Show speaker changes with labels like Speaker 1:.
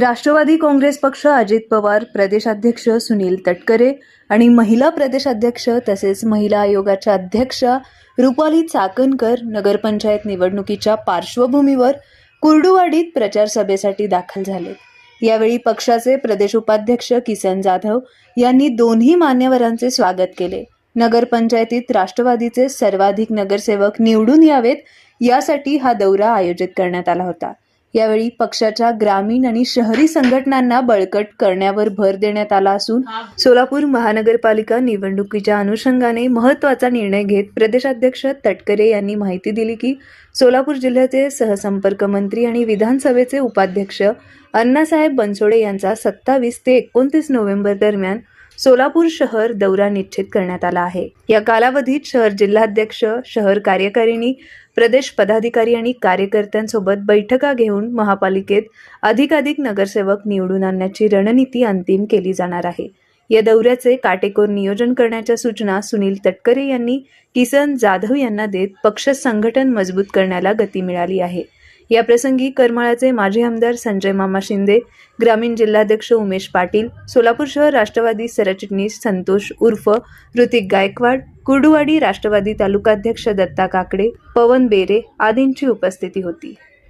Speaker 1: राष्ट्रवादी काँग्रेस पक्ष अजित पवार प्रदेशाध्यक्ष सुनील तटकरे आणि महिला प्रदेशाध्यक्ष तसेच महिला आयोगाच्या अध्यक्षा रुपाली चाकणकर नगरपंचायत निवडणुकीच्या पार्श्वभूमीवर कुर्डुवाडीत प्रचार सभेसाठी दाखल झाले. यावेळी पक्षाचे प्रदेश उपाध्यक्ष किसन जाधव यांनी दोन्ही मान्यवरांचे स्वागत केले. नगरपंचायतीत राष्ट्रवादीचे सर्वाधिक नगरसेवक निवडून यावेत यासाठी हा दौरा आयोजित करण्यात आला होता. यावेळी पक्षाच्या ग्रामीण आणि शहरी संघटनांना बळकट करण्यावर भर देण्यात आला असून सोलापूर महानगरपालिका निवडणुकीच्या अनुषंगाने महत्त्वाचा निर्णय घेत प्रदेशाध्यक्ष तटकरे यांनी माहिती दिली की सोलापूर जिल्ह्याचे सहसंपर्क मंत्री आणि विधानसभेचे उपाध्यक्ष अण्णासाहेब बनसोडे यांचा सत्तावीस ते एकोणतीस नोव्हेंबर दरम्यान सोलापूर शहर दौरा निश्चित करण्यात आला आहे. या कालावधीत शहर जिल्हाध्यक्ष शहर कार्यकारिणी प्रदेश पदाधिकारी आणि कार्यकर्त्यांसोबत बैठका घेऊन महापालिकेत अधिकाधिक नगरसेवक निवडून आणण्याची रणनीती अंतिम केली जाणार आहे. या दौऱ्याचे काटेकोर नियोजन करण्याच्या सूचना सुनील तटकरे यांनी किसन जाधव यांना देत पक्ष संघटन मजबूत करण्याला गती मिळाली आहे. या प्रसंगी करमाळाचे माजी आमदार संजय मामा शिंदे ग्रामीण जिल्हाध्यक्ष उमेश पाटील सोलापूर शहर राष्ट्रवादी सरचिटणीस संतोष उर्फ ऋतिक गायकवाड कुर्डुवाडी राष्ट्रवादी तालुकाध्यक्ष दत्ता काकडे पवन बेरे आदींची उपस्थिती होती.